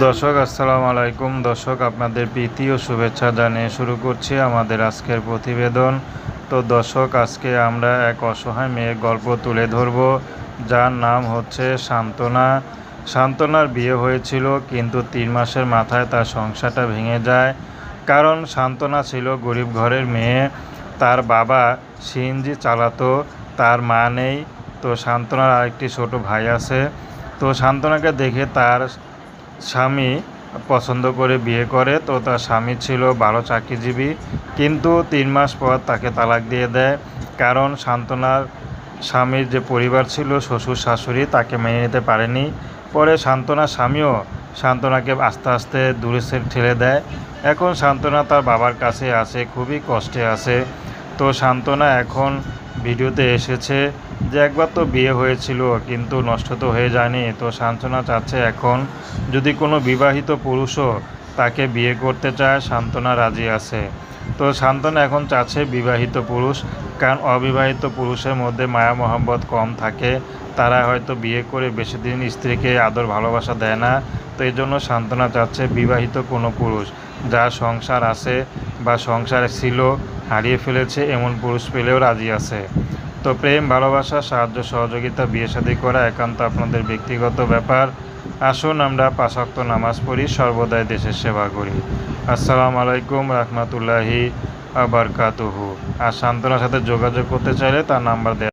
দর্শক, আসসালামু আলাইকুম। দর্শক, আপনাদের প্রীতি ও শুভেচ্ছা জানিয়ে শুরু করছি আমাদের আজকের প্রতিবেদন। তো দর্শক, আজকে আমরা এক অসহায় মেয়ের গল্প তুলে ধরব, যার নাম হচ্ছে সান্ত্বনা সান্ত্বনার বিয়ে হয়েছিল কিন্তু তিন মাসের মাথায় তার সংসারটা ভেঙে যায়। কারণ সান্ত্বনা ছিল গরিব ঘরের মেয়ে, তার বাবা সিএনজি চালাতো, তার মা নেই। তো সান্ত্বনার আরেকটি ছোট ভাই আছে। তো সান্ত্বনাকে দেখে তার স্বামী পছন্দ করে বিয়ে করে, তো তার স্বামী ছিল ভালো চাকরিজীবী। কিন্তু তিন মাস পর তাকে তালাক দিয়ে দেয়। কারণ সান্ত্বনার স্বামীর যে পরিবার ছিল, শ্বশুর, শাশুড়ি, তাকে মেনে নিতে পারেনি। পরে সান্ত্বনার স্বামীও সান্ত্বনাকে আস্তে আস্তে দূরে ঠেলে দেয়। এখন সান্ত্বনা তার বাবার কাছে আছে খুবই কষ্টে আছে তো সান্ত্বনা এখন ভিডিওতে এসেছে। যে একবার তো বিয়ে হয়েছিল, কিন্তু নষ্ট তো হয়ে যায়নি। তো সান্ত্বনা চাচ্ছে এখন, যদি কোনো বিবাহিত পুরুষও তাকে বিয়ে করতে চায়, সান্ত্বনা রাজি আছে। তো সান্ত্বনা এখন চাচ্ছে বিবাহিত পুরুষ, কারণ অবিবাহিত পুরুষের মধ্যে মায়া মহব্বত কম থাকে। তারা হয়তো বিয়ে করে বেশি দিন স্ত্রীকে আদর ভালোবাসা দেয় না। তো এই জন্য সান্ত্বনা চাচ্ছে বিবাহিত কোনো পুরুষ, যার সংসার আছে বা সংসার ছিল, হারিয়ে ফেলেছে, এমন পুরুষ পেলেও রাজি আছে। তো প্রেম, ভালোবাসা, সাহায্য, সহযোগিতা, বিয়ে শাদী করা একান্ত আপনাদের ব্যক্তিগত ব্যাপার। আসুন আমরা পাশাক্ত নামাজ পড়ি, সর্বদাই দেশের সেবা করি। আসসালামু আলাইকুম রহমতুল্লাহি আবরকাতুহু আর সান্ত্বনার সাথে যোগাযোগ করতে চাইলে তার নাম্বার দেওয়া